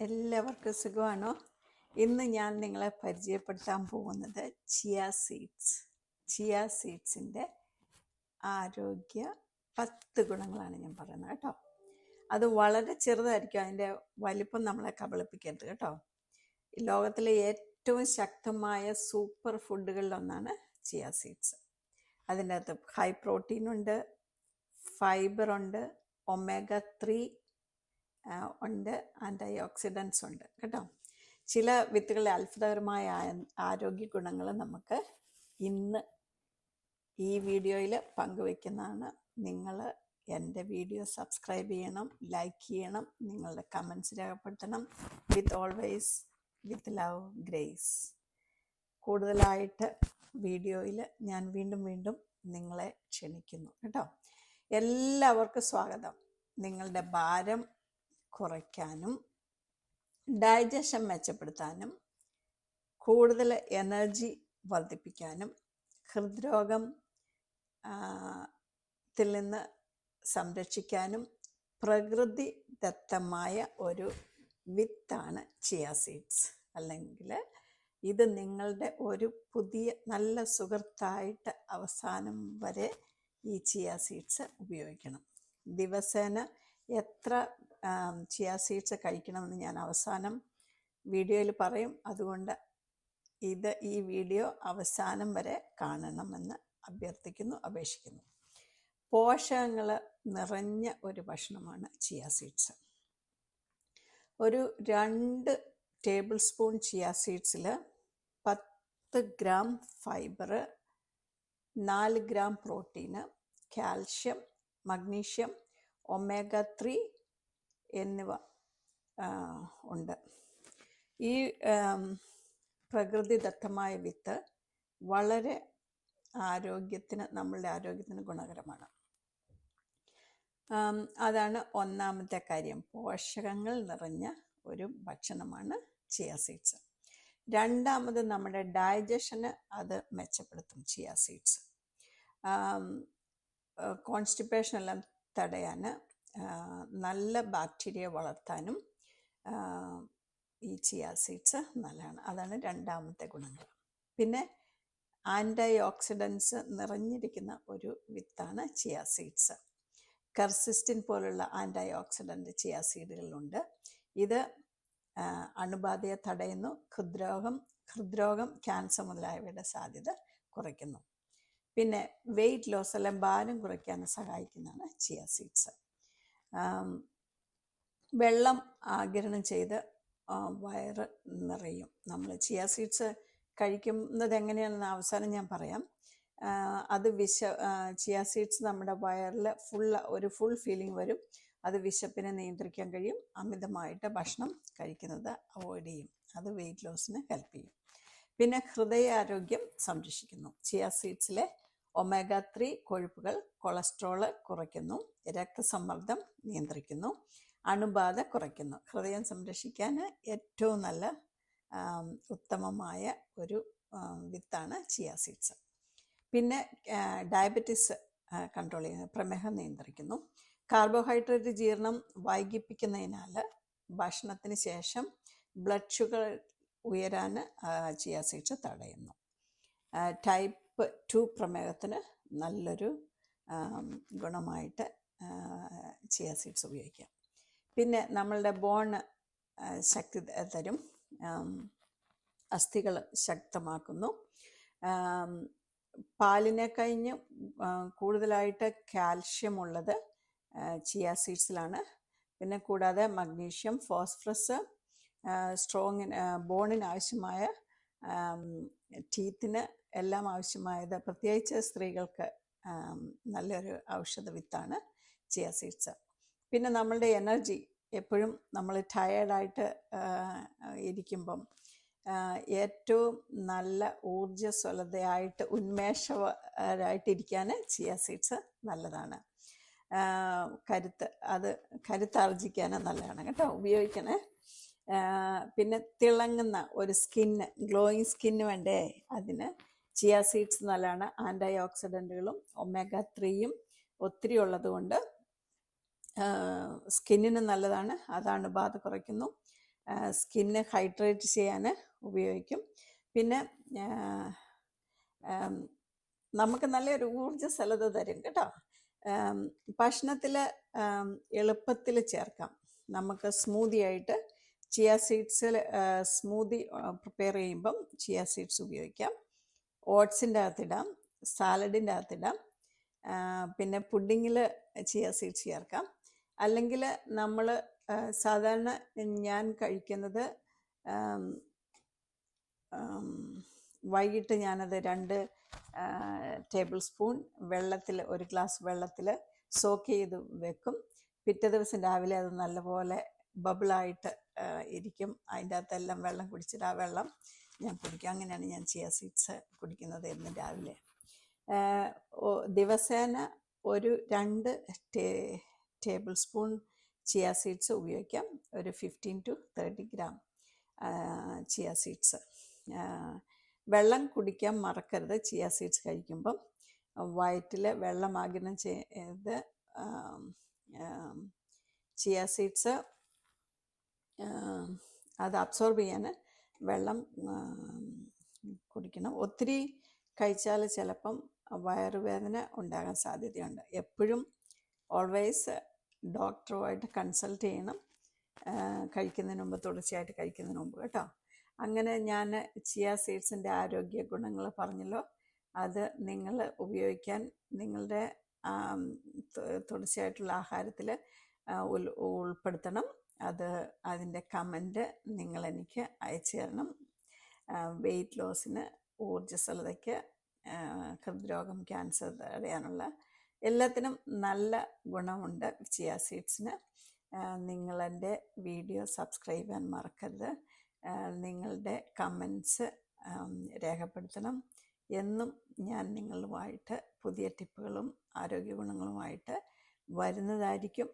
എല്ലാവർക്കും സുഖമാണോ? ഇന്ന് ഞാൻ നിങ്ങളെ പരിചയപ്പെടുത്താൻ പോകുന്നത് ചിയ സീഡ്സ്. ചിയ സീഡ്സിന്റെ ആരോഗ്യ പത്ത് ഗുണങ്ങളാണ് ഞാൻ പറയുന്നത് കേട്ടോ. അത് വളരെ ചെറുതായിരിക്കും അതിന്റെ വലിപ്പം നമ്മളെ കബളിപ്പിക്കരുത് കേട്ടോ. ലോകത്തിലെ ഏറ്റവും ശക്തമായ സൂപ്പർ ഫുഡുകളിലൊന്നാണ് ചിയ സീഡ്സ്. അതിന്റെ അകത്ത് ഹൈ പ്രോട്ടീൻ ഉണ്ട് ഫൈബർ ഉണ്ട് ഒമേഗ ത്രീ ഉണ്ട്. ആന്റി ഓക്സിഡൻസ് ഉണ്ട് കേട്ടോ? ചില വിത്തുകളുടെ അത്ഭുതകരമായ ആരോഗ്യ ഗുണങ്ങൾ നമുക്ക് ഇന്ന് ഈ വീഡിയോയിൽ പങ്കുവെക്കുന്നതാണ് നിങ്ങൾ എന്റെ വീഡിയോ സബ്സ്ക്രൈബ് ചെയ്യണം ലൈക്ക് ചെയ്യണം നിങ്ങളുടെ കമൻസ് രേഖപ്പെടുത്തണം. With always with love Grace. കൂടുതലായിട്ട് വീഡിയോയിൽ ഞാൻ വീണ്ടും വീണ്ടും നിങ്ങളെ ക്ഷണിക്കുന്നു. കേട്ടോ? എല്ലാവർക്കും സ്വാഗതം. നിങ്ങളുടെ ഭാരം കുറയ്ക്കാനും ഡൈജഷൻ മെച്ചപ്പെടുത്താനും കൂടുതൽ എനർജി വർദ്ധിപ്പിക്കാനും ഹൃദ്രോഗം ത്തിൽ നിന്ന് സംരക്ഷിക്കാനും പ്രകൃതി ദത്തമായ ഒരു വിത്താണ് ചിയ സീഡ്സ് അല്ലെങ്കിൽ ഇത് നിങ്ങളുടെ ഒരു പുതിയ നല്ല സുഹൃത്തായിട്ട് അവസാനം വരെ ഈ ചിയ സീഡ്സ് ഉപയോഗിക്കണം. ദിവസേന എത്ര ചിയ സീഡ്സ് കഴിക്കണമെന്ന് ഞാൻ അവസാനം വീഡിയോയിൽ പറയും. അതുകൊണ്ട് ഇത് ഈ വീഡിയോ അവസാനം വരെ കാണണമെന്ന് അഭ്യർത്ഥിക്കുന്നു അപേക്ഷിക്കുന്നു. പോഷകങ്ങൾ നിറഞ്ഞ ഒരു ഭക്ഷണമാണ് ചിയ സീഡ്സ്. ഒരു രണ്ട് ടേബിൾ സ്പൂൺ ചിയ സീഡ്സിൽ പത്ത് ഗ്രാം ഫൈബർ നാല് ഗ്രാം പ്രോട്ടീന് കാൽഷ്യം മഗ്നീഷ്യം ഒമേഗ ത്രീ എന്നിവ ഉണ്ട്. ഈ പ്രകൃതിദത്തമായ വിത്ത് വളരെ ആരോഗ്യത്തിന് നമ്മളുടെ ആരോഗ്യത്തിന് ഗുണകരമാണ്. അതാണ് ഒന്നാമത്തെ കാര്യം. പോഷകങ്ങൾ നിറഞ്ഞ ഒരു ഭക്ഷണമാണ് ചിയ സീഡ്സ്. രണ്ടാമത് നമ്മുടെ ഡൈജഷന് അത് മെച്ചപ്പെടുത്തും ചിയ സീഡ്സ്. കോൺസ്റ്റിപ്പേഷൻ എല്ലാം തടയാൻ നല്ല ബാക്ടീരിയ വളർത്താനും ഈ ചിയ സീഡ്സ് നല്ലതാണ്. അതാണ് രണ്ടാമത്തെ ഗുണങ്ങൾ. പിന്നെ ആന്റി ഓക്സിഡൻസ് നിറഞ്ഞിരിക്കുന്ന ഒരു വിത്താണ് ചിയ സീഡ്സ്. കർസിസ്റ്റിൻ പോലുള്ള ആന്റി ഓക്സിഡന്റ് ചിയ സീഡുകളിലുണ്ട്. ഇത് അണുബാധയെ തടയുന്നു ഹൃദ്രോഗം ഹൃദ്രോഗം ക്യാൻസർ മുതലായവയുടെ സാധ്യത കുറയ്ക്കുന്നു. പിന്നെ വെയിറ്റ് ലോസ് എല്ലാം ഭാരം കുറയ്ക്കാൻ സഹായിക്കുന്നതാണ് ചിയ സീഡ്സ്. വെള്ളം ആഗിരണം ചെയ്ത് വയറ് നിറയും. നമ്മൾ ചിയ സീഡ്സ് കഴിക്കുന്നത് എങ്ങനെയാണെന്ന് അവസാനം ഞാൻ പറയാം. അത് വിശ ചിയ സീഡ്സ് നമ്മുടെ വയറിൽ ഫുൾ ഒരു ഫുൾ ഫീലിംഗ് വരും. അത് വിശപ്പിനെ നിയന്ത്രിക്കാൻ കഴിയും. അമിതമായിട്ട് ഭക്ഷണം കഴിക്കുന്നത് അവോയ്ഡ് ചെയ്യും. അത് വെയിറ്റ് ലോസിന് ഹെൽപ്പ് ചെയ്യും. പിന്നെ ഹൃദയാരോഗ്യം സംരക്ഷിക്കുന്നു. ചിയ സീഡ്സിലെ ഒമേഗ ത്രീ കൊഴുപ്പുകൾ കൊളസ്ട്രോൾ കുറയ്ക്കുന്നു രക്തസമ്മർദ്ദം നിയന്ത്രിക്കുന്നു അണുബാധ കുറയ്ക്കുന്നു. ഹൃദയം സംരക്ഷിക്കാൻ ഏറ്റവും നല്ല ഉത്തമമായ ഒരു വിത്താണ് ചിയ സീഡ്സ് പിന്നെ ഡയബറ്റിസ് കൺട്രോൾ ചെയ്യുന്നു പ്രമേഹം നിയന്ത്രിക്കുന്നു. കാർബോഹൈഡ്രേറ്റ് ജീർണം വൈകിപ്പിക്കുന്നതിനാൽ ഭക്ഷണത്തിന് ശേഷം ബ്ലഡ് ഷുഗർ ഉയരാൻ ചിയ സീഡ്സ് തടയുന്നു. ടൈപ്പ് ടു പ്രമേഹത്തിന് നല്ലൊരു ഗുണമായിട്ട് ചിയ സീഡ്സ് ഉപയോഗിക്കാം. പിന്നെ നമ്മളുടെ ബോൺ ശക്തി തരും അസ്ഥികൾ ശക്തമാക്കുന്നു. പാലിനെ കഴിഞ്ഞ് കൂടുതലായിട്ട് കാൽഷ്യം ഉള്ളത് ചിയ സീഡ്സിലാണ്. പിന്നെ കൂടാതെ മഗ്നീഷ്യം ഫോസ്ഫറസ് സ്ട്രോങ്ങിന് ബോണിന് ആവശ്യമായ ടീത്തിന് എല്ലാം ആവശ്യമായത് പ്രത്യേകിച്ച് സ്ത്രീകൾക്ക് നല്ലൊരു ഔഷധ വിത്താണ് ചിയ സീഡ്സ്. പിന്നെ നമ്മളുടെ എനർജി എപ്പോഴും നമ്മൾ ടയേർഡായിട്ട് ഇരിക്കുമ്പം ഏറ്റവും നല്ല ഊർജസ്വലതയായിട്ട് ഉന്മേഷവരായിട്ടിരിക്കാൻ ചിയ സീഡ്സ് നല്ലതാണ്. കരുത്ത് അത് കരുത്താർജിക്കാൻ നല്ലതാണ് കേട്ടോ ഉപയോഗിക്കണേ പിന്നെ തിളങ്ങുന്ന ഒരു സ്കിന്ന് ഗ്ലോയിങ് സ്കിന്ന് വേണ്ടേ അതിന്? ചിയ സീഡ്സ് നല്ലതാണ് ആന്റി ഓക്സിഡന്റുകളും ഒമേഗ ത്രീയും ഒത്തിരി ഉള്ളതുകൊണ്ട് സ്കിന്നിന് നല്ലതാണ്. അതാണ് ബാധ കുറയ്ക്കുന്നു. സ്കിന്ന് ഹൈഡ്രേറ്റ് ചെയ്യാൻ ഉപയോഗിക്കും. പിന്നെ നമുക്ക് നല്ലൊരു ഊർജസ്വലത തരും കേട്ടോ. ഭക്ഷണത്തിൽ എളുപ്പത്തിൽ ചേർക്കാം. നമുക്ക് സ്മൂതി ആയിട്ട് ചിയ സീഡ്സിൽ സ്മൂതി പ്രിപ്പയർ ചെയ്യുമ്പം ചിയ സീഡ്സ് ഉപയോഗിക്കാം. ഓട്സിന്റെ അകത്തിടാം സാലഡിന്റെ അകത്തിടാം പിന്നെ പുഡിങ്ങിൽ ചിയ സീഡ്സ് ചേർക്കാം. അല്ലെങ്കിൽ നമ്മൾ സാധാരണ ഞാൻ കഴിക്കുന്നത് വൈകിട്ട് ഞാനത് രണ്ട് ടേബിൾ സ്പൂൺ വെള്ളത്തിൽ ഒരു ഗ്ലാസ് വെള്ളത്തിൽ സോക്ക് ചെയ്ത് വെക്കും. പിറ്റേ ദിവസം രാവിലെ അത് നല്ലപോലെ ബബിളായിട്ട് ഇരിക്കും. അതിന്റെ അകത്തെല്ലാം വെള്ളം കുടിച്ചിട്ട് ആ വെള്ളം ഞാൻ കുടിക്കും. അങ്ങനെയാണ് ഞാൻ ചിയ സീഡ്സ് കുടിക്കുന്നത് എന്ന് രാവിലെ. ദിവസേന ഒരു രണ്ട് ടേബിൾ സ്പൂൺ ചിയ സീഡ്സ് ഉപയോഗിക്കാം. ഒരു fifteen to thirty gram chia seeds വെള്ളം കുടിക്കാൻ മറക്കരുത്. ചിയ സീഡ്സ് കഴിക്കുമ്പം വയറ്റിൽ വെള്ളം ആഗിരണം ചെയ്ത് ചിയ സീഡ്സ് അത് അബ്സോർബ് ചെയ്യാൻ വെള്ളം കുടിക്കണം. ഒത്തിരി കഴിച്ചാൽ ചിലപ്പം വയറുവേദന ഉണ്ടാകാൻ സാധ്യതയുണ്ട്. എപ്പോഴും ഓൾവേസ് ഡോക്ടറുമായിട്ട് കൺസൾട്ട് ചെയ്യണം. കഴിക്കുന്നതിന് മുമ്പ് തുടർച്ചയായിട്ട് കഴിക്കുന്നതിന് മുമ്പ് കേട്ടോ. അങ്ങനെ ഞാൻ ചിയ സീഡ്സിന്റെ ആരോഗ്യ ഗുണങ്ങൾ പറഞ്ഞല്ലോ. അത് നിങ്ങൾ ഉപയോഗിക്കാൻ നിങ്ങളുടെ തുടർച്ചയായിട്ടുള്ള ആഹാരത്തിൽ ഉൾ ഉൾപ്പെടുത്തണം. അത് അതിന്റെ കമന്റ് നിങ്ങൾ എനിക്ക് അയച്ചു തരണം. വെയിറ്റ് ലോസിന് ഊർജസ്വലതയ്ക്ക് ഹൃദ്രോഗം ക്യാൻസർ തടയാനുള്ള എല്ലാത്തിനും നല്ല ഗുണമുണ്ട് ചിയ സീഡ്സിന്. നിങ്ങളെന്റെ വീഡിയോ സബ്സ്ക്രൈബ് ചെയ്യാൻ മറക്കരുത്. നിങ്ങളുടെ കമൻസ് രേഖപ്പെടുത്തണം. എന്നും ഞാൻ നിങ്ങളുമായിട്ട് പുതിയ ടിപ്പുകളും ആരോഗ്യ ഗുണങ്ങളുമായിട്ട് വരുന്നതായിരിക്കും.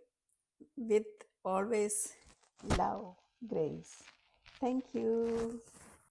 With always love grace. Thank you